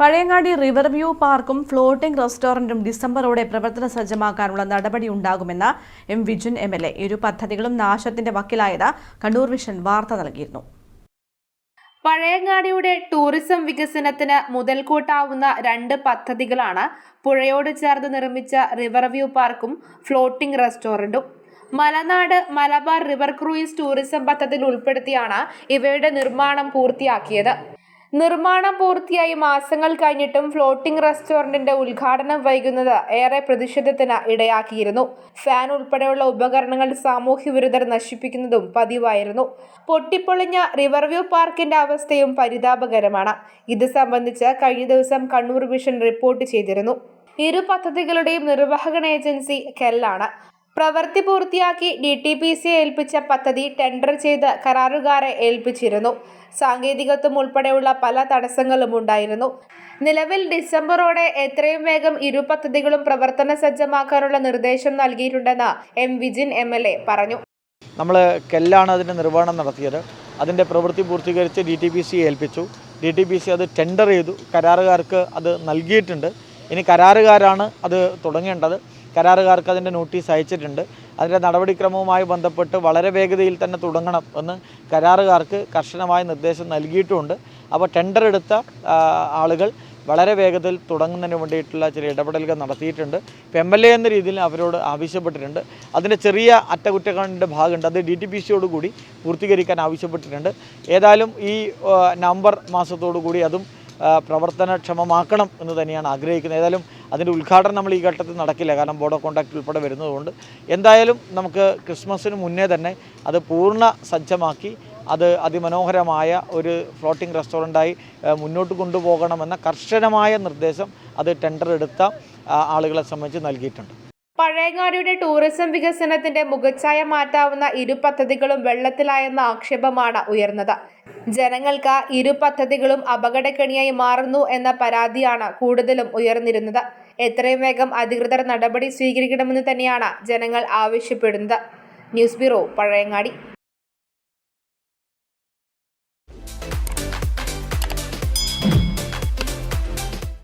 Pazhayangadi river view പാർക്കും floating റെസ്റ്റോറന്റും ഡിസംബറോടെ പ്രവർത്തന സജ്ജമാക്കാനുള്ള നടപടി ഉണ്ടാകുമെന്ന M Vijin M L A. ഇരു പദ്ധതികളും നാശത്തിന്റെ വക്കിലായത് കണ്ണൂർ വിഷൻ വാർത്ത നൽകിയിരുന്നു. പഴയങ്ങാടിയുടെ ടൂറിസം വികസനത്തിന് മുതൽക്കൂട്ടാവുന്ന രണ്ട് പദ്ധതികളാണ് പുഴയോട് ചേർന്ന് നിർമ്മിച്ച റിവർ വ്യൂ പാർക്കും floating റെസ്റ്റോറന്റും. Malanad Malabar river cruise tourism പദ്ധതിയിൽ ഉൾപ്പെടുത്തിയാണ് ഇവയുടെ നിർമ്മാണം പൂർത്തിയാക്കിയത്. നിർമ്മാണം പൂർത്തിയായി മാസങ്ങൾ കഴിഞ്ഞിട്ടും ഫ്ലോട്ടിംഗ് റെസ്റ്റോറന്റിന്റെ ഉദ്ഘാടനം വൈകുന്നത് ഏറെ പ്രതിഷേധത്തിന് ഇടയാക്കിയിരുന്നു. ഫാൻ ഉൾപ്പെടെയുള്ള ഉപകരണങ്ങൾ സാമൂഹ്യ വിരുദ്ധർ നശിപ്പിക്കുന്നതും പതിവായിരുന്നു. പൊട്ടിപ്പൊളിഞ്ഞ റിവർവ്യൂ പാർക്കിന്റെ അവസ്ഥയും പരിതാപകരമാണ്. ഇത് സംബന്ധിച്ച് കഴിഞ്ഞ ദിവസം കണ്ണൂർ വിഷൻ റിപ്പോർട്ട് ചെയ്തിരുന്നു. ഇരു പദ്ധതികളുടെയും നിർവഹണ ഏജൻസി കെല്ലാണ് പ്രവൃത്തി പൂർത്തിയാക്കി ഡി ടി പി സി ഏൽപ്പിച്ച പദ്ധതി ടെൻഡർ ചെയ്ത് കരാറുകാരെ ഏൽപ്പിച്ചിരുന്നു. സാങ്കേതികത്വം ഉൾപ്പെടെയുള്ള പല തടസ്സങ്ങളും ഉണ്ടായിരുന്നു. നിലവിൽ ഡിസംബറോടെ എത്രയും വേഗം ഇരു പദ്ധതികളും പ്രവർത്തന സജ്ജമാക്കാനുള്ള നിർദ്ദേശം നൽകിയിട്ടുണ്ടെന്ന് M Vijin M L A പറഞ്ഞു. നമ്മൾ കെല്ലാണ് അതിന്റെ നിർവഹണം നടത്തിയത്. അതിന്റെ പ്രവൃത്തി പൂർത്തീകരിച്ച് ഡി ടി പി സി ഏൽപ്പിച്ചു. ഡി ടി പി സി അത് ടെൻഡർ ചെയ്തു. കരാറുകാർക്ക് അത് നൽകിയിട്ടുണ്ട്. ഇനി കരാറുകാരാണ് അത് തുടങ്ങേണ്ടത്. കരാറുകാർക്ക് അതിന്റെ നോട്ടീസ് അയച്ചിട്ടുണ്ട്. അതിന്റെ നടപടിക്രമവുമായി ബന്ധപ്പെട്ട് വളരെ വേഗതയിൽ തന്നെ തുടങ്ങണം എന്ന് കരാറുകാർക്ക് കർശനമായ നിർദ്ദേശം നൽകിയിട്ടുമുണ്ട് അപ്പോൾ ടെൻഡർ എടുത്ത ആളുകൾ വളരെ വേഗത്തിൽ തുടങ്ങുന്നതിന് വേണ്ടിയിട്ടുള്ള ചില ഇടപെടലുകൾ നടത്തിയിട്ടുണ്ട്. ഇപ്പം എം എൽ എ എന്ന രീതിയിൽ അവരോട് ആവശ്യപ്പെട്ടിട്ടുണ്ട്. അതിന്റെ ചെറിയ അറ്റകുറ്റക്കാരന്റെ ഭാഗമുണ്ട്. അത് ഡി ടി പി സിയോട് കൂടി പൂർത്തീകരിക്കാൻ ആവശ്യപ്പെട്ടിട്ടുണ്ട്. ഏതായാലും ഈ നവംബർ മാസത്തോടു കൂടി അതും പ്രവർത്തനക്ഷമമാക്കണം എന്ന് തന്നെയാണ് ആഗ്രഹിക്കുന്നത്. ഏതായാലും അതിന്റെ ഉദ്ഘാടനം നമ്മൾ ഈ ഘട്ടത്തിൽ നടക്കില്ല. കാരണം ബോർഡ് ഓഫ് കോൺടാക്ട് ഉൾപ്പെടെ വരുന്നതുകൊണ്ട് എന്തായാലും നമുക്ക് ക്രിസ്മസിന് മുന്നേ തന്നെ അത് പൂർണ സജ്ജമാക്കി അത് അതിമനോഹരമായ ഒരു ഫ്ലോട്ടിംഗ് റെസ്റ്റോറന്റായി മുന്നോട്ട് കൊണ്ടുപോകണമെന്ന കർശനമായ നിർദ്ദേശം അത് ടെൻഡർ എടുത്ത ആളുകളെ സംബന്ധിച്ച് നൽകിയിട്ടുണ്ട്. പഴയങ്ങാടിയുടെ ടൂറിസം വികസനത്തിന്റെ മുഖച്ഛായ മാറ്റാവുന്ന ഇരു പദ്ധതികളും വെള്ളത്തിലായെന്ന ആക്ഷേപമാണ് ഉയർന്നത്. ജനങ്ങൾക്ക് ഇരു പദ്ധതികളും അപകടക്കെണിയായി മാറുന്നു എന്ന പരാതിയാണ് കൂടുതലും ഉയർന്നിരുന്നത്. എത്രയും വേഗം അധികൃതർ നടപടി സ്വീകരിക്കണമെന്ന് തന്നെയാണ് ജനങ്ങൾ ആവശ്യപ്പെടുന്നത്. News bureau Pazhayangadi.